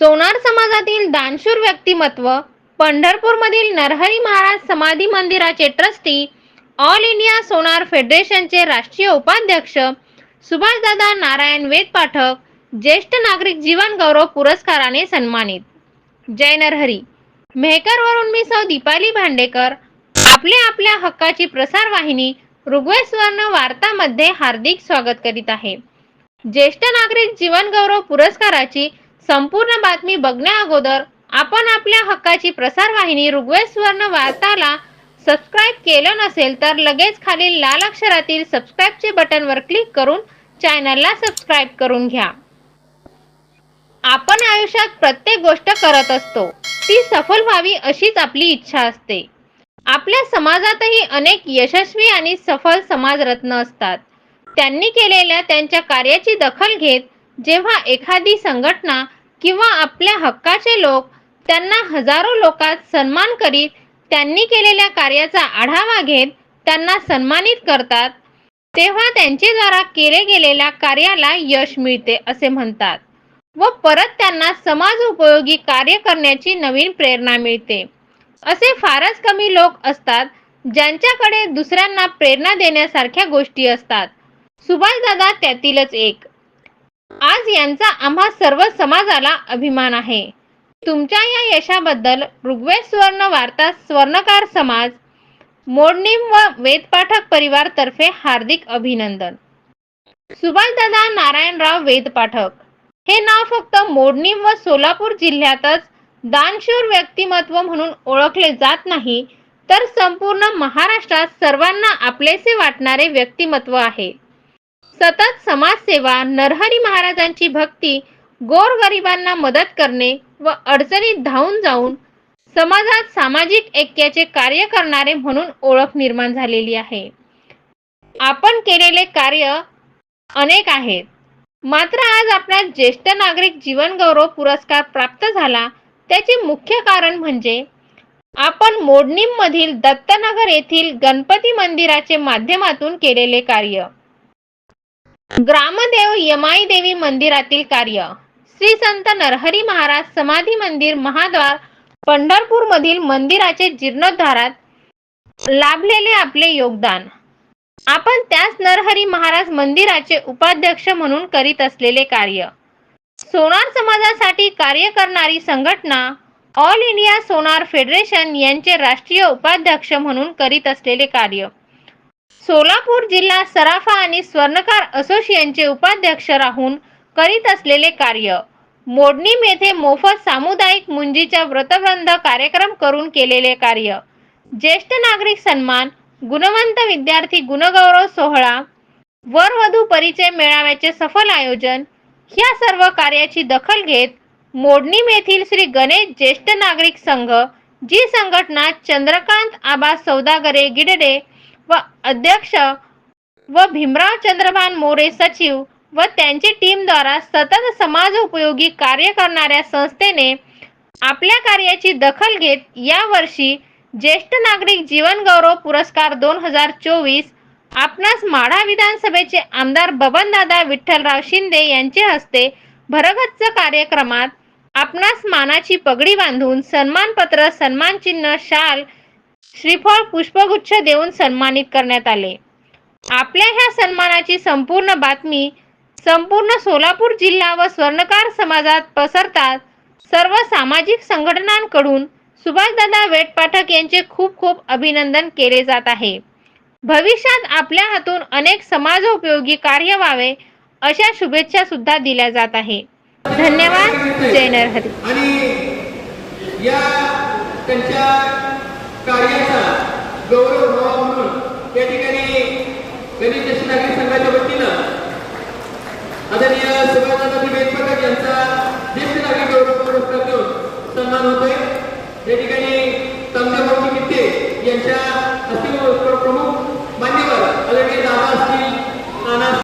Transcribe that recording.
सोनार समाजातील दानशूर व्यक्तिमत्व पंढरपूरमधील नरहरी महाराज समाधी मंदिराचे ट्रस्टी ऑल इंडिया सोनार फेडरेशनचे राष्ट्रीय उपाध्यक्ष सुभाषदादा नारायण वेद पाठक ज्येष्ठ नागरिक जीवन गौरव पुरस्काराने सन्मानित. जय नरहरी. मेहकरवरून मी सौ दीपाली भांडेकर आपल्या आपल्या हक्काची प्रसार वाहिनी ऋग्वेद वार्तामध्ये हार्दिक स्वागत करीत आहे. ज्येष्ठ नागरिक जीवन गौरव पुरस्काराची संपूर्ण बातमी बघण्या अगोदर आपण आपल्या हक्काची प्रसार वाहिनी ऋग्वेद सुवर्ण वार्ताला सबस्क्राईब केलं नसेल तर लगेच खालील लाल अक्षरातील सबस्क्राईबचे बटनवर क्लिक करून चॅनलला सबस्क्राईब करून घ्या. आपण आयुष्यात प्रत्येक गोष्ट करत असतो. ती सफल व्हावी अशीच आपली इच्छा असते. आपल्या समाजातही अनेक यशस्वी आणि सफल समाजरत्न असतात. त्यांनी केलेल्या त्यांच्या कार्याची दखल घेत जेव्हा एखादी संघटना किंवा आपल्या हक्काचे लोक त्यांना हजारो लोकात सन्मान करीत त्यांनी केलेल्या कार्याचा आढावा घेत त्यांना सन्मानित करतात तेव्हा त्यांच्याद्वारा केले गेलेल्या कार्याला यश मिळते असे म्हणतात. व परत त्यांना समाज उपयोगी कार्य करण्याची नवीन प्रेरणा मिळते. असे फारच कमी लोक असतात ज्यांच्याकडे दुसऱ्यांना प्रेरणा देण्यासारख्या गोष्टी असतात. सुभाषदादा त्यातीलच एक. आज यांचा आम्हा सर्व समाजाला अभिमान आहे. तुमच्या या यशाबद्दल ऋग्वेद स्वर्ण वार्ता स्वर्णकार समाज मोडणीम व वेदपाठक परिवार तर्फे हार्दिक अभिनंदन. सुभाषदादा नारायणराव वेदपाठक. हे नाव फक्त मोडणीम व सोलापूर जिल्ह्यातच दानशूर व्यक्तिमत्व म्हणून ओळखले जात नाही तर संपूर्ण महाराष्ट्रात सर्वांना आपलेसे वाटणारे व्यक्तिमत्व आहे. सतत समाजसेवा नरहरी महाराजांची भक्ती गोरगरिबांना मदत करणे व अडचणीत धावून जाऊन समाजात सामाजिक ऐक्याचे कार्य करणारे म्हणून ओळख निर्माण झालेली आहे. आपण केलेले कार्य अनेक आहेत. मात्र आज आपला ज्येष्ठ नागरिक जीवन गौरव पुरस्कार प्राप्त झाला त्याचे मुख्य कारण म्हणजे आपण मोडणीमधील दत्तनगर येथील गणपती मंदिराचे माध्यमातून केलेले कार्य. ग्रामदेव यमाई देवी मंदिरातील कार्य. श्री संत नरहरी महाराज समाधी मंदिर महाद्वार पंढरपूर मधील मंदिराचे जीर्णोद्धारात लाभलेले आपले योगदान. आपण त्याच नरहरी महाराज मंदिराचे उपाध्यक्ष म्हणून करीत असलेले कार्य. सोनार समाजासाठी कार्य करणारी संघटना ऑल इंडिया सोनार फेडरेशन यांचे राष्ट्रीय उपाध्यक्ष म्हणून करीत असलेले कार्य. सोलापूर जिल्हा सराफा आणि स्वर्णकार असोसिएशनचे उपाध्यक्ष राहून करीत असलेले कार्य. मोडणीम येथे मोफत सामुदायिक मुंजीचा व्रतबंध कार्यक्रम करून केलेले कार्य. ज्येष्ठ नागरिक सन्मान गुणवंत विद्यार्थी गुणगौरव सोहळा वरवधू परिचय मेळाव्याचे सफल आयोजन ह्या सर्व कार्याची दखल घेत मोडणीम येथील श्री गणेश ज्येष्ठ नागरिक संघ जी संघटना चंद्रकांत आबा सौदागरे गिडडे व अध्यक्ष व भीमराव चंद्रभान मोरे सचिव व त्यांची टीमद्वारा सतत समाज उपयोगी कार्य करणाऱ्या संस्थेने आपल्या कार्याची दखल घेत यावर्षी ज्येष्ठ नागरिक जीवन गौरव पुरस्कार दोन हजार चोवीस आपणास माढा विधानसभेचे आमदार बबनदादा विठ्ठलराव शिंदे यांचे हस्ते भरगच्च कार्यक्रमात आपणास मानाची पगडी बांधून सन्मानपत्र सन्मानचिन्ह शाल श्रीफळ पुष्पगुच्छ देऊन सन्मानित करण्यात आले. आपल्या ह्या सन्मानाची संपूर्ण बातमी संपूर्ण सोलापूर जिल्हा व स्वर्णकार समाजात पसरतात. सर्व सामाजिक संघटनांकडून सुभाषदादा वेटपाठक यांचे खूप खूप अभिनंदन केले जात आहे. भविष्यात आपल्या हातून अनेक समाजोपयोगी कार्य व्हावे अशा शुभेच्छा सुद्धा दिल्या जात आहे. धन्यवाद. जय नरहरी. आणि या त्यांच्या कार्याचा गौरव व्हावा म्हणून त्या ठिकाणी गणेश नागरिक संघाच्या वतीनं आदरणीय सुभाषदादाजी बेनपकाट यांचा ज्येष्ठ नागरिक गौरव पुरस्कार देऊन सन्मान होतोय. या ठिकाणी तमदेभाऊजी किट्टे यांच्या हस्ते प्रमुख मान्यवर आदरणीय दादा असतील नाना